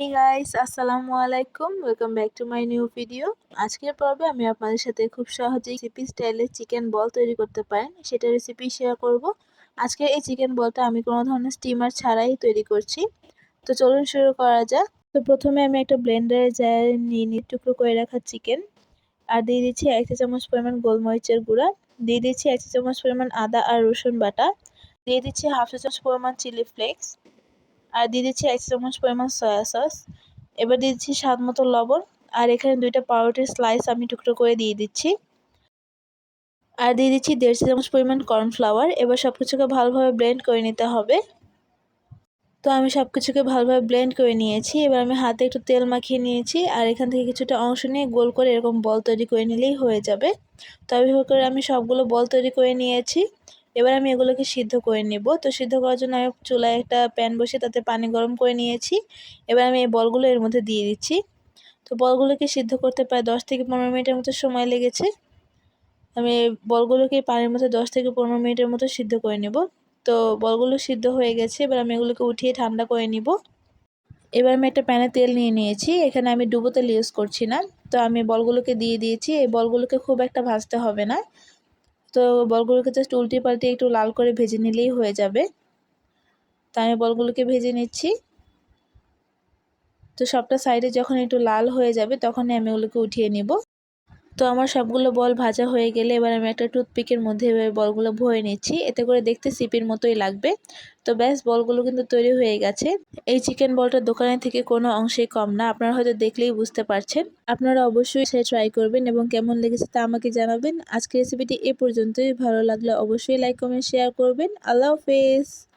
Guys আসসালামু আলাইকুম। Welcome back to my new video আজকের পর্বে আমি আপনাদের সাথে খুব সহজেই রেসিপি স্টাইলের চিকেন বল তৈরি করতে পারেন। সেটা রেসিপি শেয়ার করব। আজকে এই চিকেন বলটা আমি কোনো ধরনের স্টিমার ছাড়াই তৈরি করছি। তো চলুন শুরু করা যাক। তো প্রথমে আমি একটা ব্লেন্ডারে জায় নিয়ে নিয়ে টুকরো করে রাখা চিকেন আর দিয়ে দিচ্ছি এক চামচ পরিমাণ গোলমরিচের গুঁড়া। দিয়ে দিচ্ছি এক চামচ পরিমাণ আদা আর রসুন বাটা। দিয়ে দিচ্ছি হাফ চা চামচ পরিমাণ চিলি ফ্লেক্স আর দিয়ে দিচ্ছি এক চামচ পরিমাণ সয়া সস এবার দিয়ে দিচ্ছি স্বাদ মতো লবণ। আর এখানে দুইটা পাউরুটির স্লাইস আমি টুকরো করে দিয়ে দিচ্ছি। আর দিয়ে দিচ্ছি দেড় চামচ পরিমাণ কর্নফ্লাওয়ার এবার সব কিছুকে ভালোভাবে ব্লেন্ড করে নিতে হবে। তো আমি সব কিছুকে ভালোভাবে ব্লেন্ড করে নিয়েছি। এবার আমি হাতে একটু তেল মাখিয়ে নিয়েছি। আর এখান থেকে কিছুটা অংশ নিয়ে গোল করে এরকম বল তৈরি করে নিলেই হয়ে যাবে। তো এইভাবে করে আমি সবগুলো বল তৈরি করে নিয়েছি। এবার আমি এগুলোকে সিদ্ধ করে নেব। তো সিদ্ধ করার জন্য আমি চুলায় একটা প্যান বসে তাতে পানি গরম করে নিয়েছি। এবার আমি এই বলগুলো এর মধ্যে দিয়ে দিচ্ছি। তো বলগুলোকে সিদ্ধ করতে প্রায় দশ থেকে পনেরো মিনিটের মতো সময় লেগেছে। আমি বলগুলোকে পানির মধ্যে দশ থেকে পনেরো মিনিটের মতো সিদ্ধ করে নেব। তো বলগুলো সিদ্ধ হয়ে গেছে, এবার আমি এগুলোকে উঠিয়ে ঠান্ডা করে নিব। এবার আমি একটা প্যানে তেল নিয়ে নিয়েছি, এখানে আমি ডুবো তেল ইউজ করছি না। তো আমি বলগুলোকে দিয়ে দিয়েছি, এই বলগুলোকে খুব একটা ভাজতে হবে না। তো বলগুলোকে জাস্ট উল্টে পাল্টে একটু লাল করে ভেজে নিলেই হয়ে যাবে। তো আমি বলগুলোকে ভেজে নিচ্ছি। তো সবটা সাইডে যখন একটু লাল হয়ে যাবে, তখনই আমি ওগুলোকে উঠিয়ে নিব। তো আমার সবগুলো বল ভাজা হয়ে গেলে এবার আমি একটা টুথপিকের মধ্যে বলগুলো ভরে নিচ্ছি। এতে করে দেখতে সিপির মতোই লাগবে। তো ব্যাস, বলগুলো কিন্তু তৈরি হয়ে গেছে। এই চিকেন বলটা দোকানের থেকে কোনো অংশেই কম না, আপনারা হয়তো দেখলেই বুঝতে পারছেন। আপনারা অবশ্যই সে ট্রাই করবেন এবং কেমন লেগেছে তা আমাকে জানাবেন। আজকে রেসিপিটি এ পর্যন্তই। ভালো লাগলে অবশ্যই লাইক কমেন্ট শেয়ার করবেন। আল্লাহ হাফেজ!